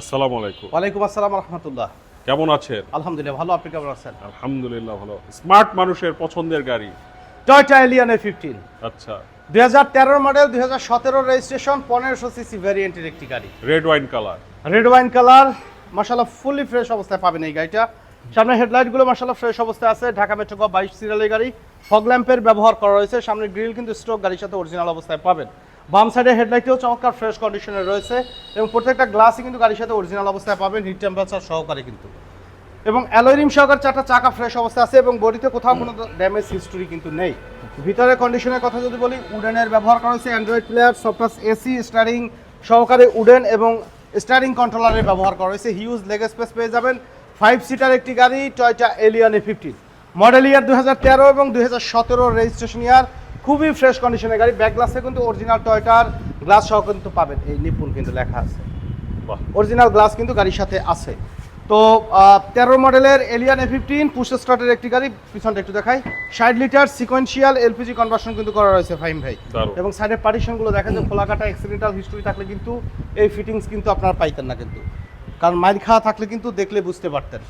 আসসালামু আলাইকুম। ওয়ালাইকুম আসসালাম রহমতুল্লাহ। কেমন আছেন? আলহামদুলিল্লাহ ভালো। আপনি কেমন আছেন? আলহামদুলিল্লাহ ভালো। স্মার্ট মানুষের পছন্দের গাড়ি? টয়টা এলিয়ান এ ফিফটিন আচ্ছা। দুই হাজার তেরোর মডেল দুই হাজার সতেরো রেজিস্ট্রেশন পনেরোশো সিসি ভ্যারিয়েন্টের একটি গাড়ি। Red wine colour red wine colour মাসাল্লাহ ফুলি ফ্রেশ অবস্থায় পাবেন এই গাড়িটা। সামনে হেডলাইটগুলো মাসাল্লাহ ফ্রেশ অবস্থায় আছে। ঢাকা মেট্রো বাইশ সিরিয়ালের গাড়ি। ফগ ল্যাম্পের ব্যবহার করা রয়েছে। সামনে গ্রিল, কিন্তু স্ট্রোক গাড়ির সাথে অরিজিনাল অবস্থায় পাবেন। বাম সাইডে হেডলাইটেও চমৎকার ফ্রেশ কন্ডিশনে রয়েছে এবং প্রত্যেকটা গ্লাসই কিন্তু গাড়ির সাথে অরিজিনাল অবস্থায় পাবেন। হিট টেম্পারেচার সহকারে কিন্তু। এবং অ্যালোরিম সহকার চারটা চাকা ফ্রেশ অবস্থায় আছে এবং বডিতে কোথাও কোনো ড্যামেজ হিস্টোরি কিন্তু নেই। ভিতরে কন্ডিশনের কথা যদি বলি উডেনের ব্যবহার করা হয়েছে android player software AC steering সহকারে উডেন এবং স্টারিং কন্ট্রোলারের ব্যবহার করা হয়েছে। হিউজ লেগ স্পেস পেয়ে যাবেন। ফাইভ সিটার একটি গাড়ি Toyota Allion A fifteen model year দু হাজার তেরো এবং দুই হাজার সতেরো রেজিস্ট্রেশন ইয়ার। খুবই ফ্রেশ কন্ডিশনের গাড়ি। ব্যাক গ্লাসে কিন্তু অরিজিনাল টয়টার। গ্লাস সহ কিন্তু পাবেন। এই নিপুণ কিন্তু লেখা আছে। অরিজিনাল গ্লাস কিন্তু গাড়ির সাথে আছে। তো তেরো মডেলের এলিয়ান এ ফিফটিন পুশ স্টার্টের একটি গাড়ি। পিছনটা একটু দেখাই। ষাট লিটার সিকোয়েন্সিয়াল এলপিজি কনভার্সন কিন্তু করা রয়েছে ফাইম ভাই। এবং সাইডের পার্টিশনগুলো দেখা যায় খোলা কাটা অ্যাক্সিডেন্টাল হিস্ট্রি থাকলে কিন্তু এই ফিটিংস কিন্তু আপনারা পাইতেন না কিন্তু। কারণ মাইল খাওয়া থাকলে কিন্তু দেখলে বুঝতে পারতেন।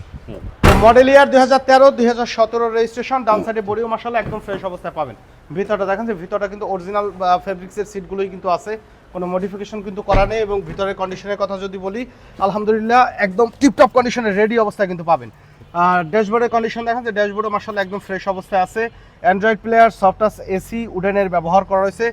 মডেল ইয়ার দুই হাজার তেরো দুই হাজার সতেরো রেজিস্ট্রেশন ডান সাইডে বডিও মশালা একদম ফ্রেশ অবস্থায় পাবেন। ভিতরটা দেখেন যে ভিতরটা কিন্তু অরিজিনাল ফেব্রিক্সের সিটগুলোই কিন্তু আছে। কোনো মডিফিকেশন কিন্তু করা নেই এবং ভিতরের কন্ডিশনের কথা যদি বলি আলহামদুলিল্লাহ একদম টিপটপ কন্ডিশনে রেডি অবস্থায় কিন্তু পাবেন। আর ড্যাশবোর্ডের কন্ডিশন দেখেন যে ড্যাশবোর্ডও মার্শাল একদম ফ্রেশ অবস্থায় আছে। অ্যান্ড্রয়েড প্লেয়ার সফটাস এসি উডেনের ব্যবহার করা রয়েছে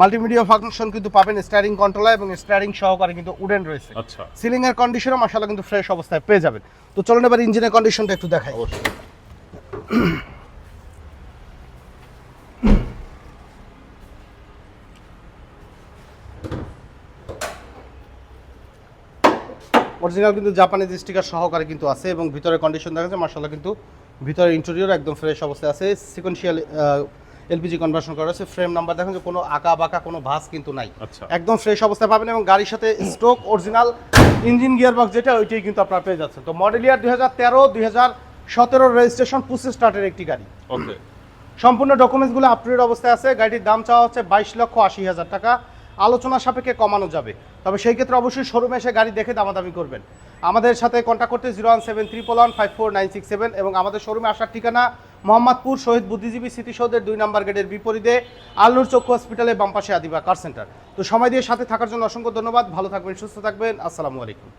মাল্টিমিডিয়া ফাংশন কিন্তু পাবেন স্টারিং কন্ট্রোলার এবং স্টারিং সহকারে কিন্তু উডেন রয়েছে। আচ্ছা। সিলিং এর কন্ডিশনও মাসাল্লাহ কিন্তু ফ্রেশ অবস্থায় পেয়ে যাবেন। তো চলুন এবার ইঞ্জিনের কন্ডিশনটা একটু দেখাই। অবশ্যই। অরিজিনাল কিন্তু জাপানিজ স্টিকার সহকারে কিন্তু আছে এবং ভিতরের কন্ডিশন দেখা যাচ্ছে মাসাল্লাহ কিন্তু ভিতরের ইন্টেরিয়র একদম ফ্রেশ অবস্থায় আছে। সিকোয়েন্সিয়াল এলপিজি কনভার্সন করা আছে ফ্রেম নাম্বার দেখেন যে কোনো আঁকা বাঁকা কোনো ভাস কিন্তু নাই। আচ্ছা। একদম ফ্রেশ অবস্থায় পাবেন এবং গাড়ির সাথে stroke original engine gear box যেটা ওইটাই কিন্তু আপনারা পেয়ে যাচ্ছেন। তো মডেল ইয়ার দুই হাজার তেরো দুই হাজার সতেরো রেজিস্ট্রেশন পুসি স্টার্টের একটি গাড়ি। ওকে সম্পূর্ণ ডকুমেন্টসগুলো আপটুডেট অবস্থায় আছে। গাড়ির দাম চাওয়া হচ্ছে বাইশ লক্ষ আশি হাজার টাকা। আলোচনা সাপেক্ষে কমানো যাবে। তবে সেই ক্ষেত্রে অবশ্যই শোরুমে এসে গাড়ি দেখে দামাদামি করবেন। আমাদের সাথে কন্ট্যাক্ট করতে zero one seven triple one five four nine six seven এবং আমাদের শোরুমে আসার ঠিকানা মোহাম্মদপুর শহীদ বুদ্ধিজীবী স্মৃতিসৌধের দুই নম্বর গেটের বিপরীতে আল্লুর চক্ষু হসপিটালে বামপাশে আদিবা কার সেন্টার তো সময় দিয়ে সাথে থাকার জন্য অসংখ্য ধন্যবাদ। ভালো থাকবেন, সুস্থ থাকবেন। আসসালামু আলাইকুম।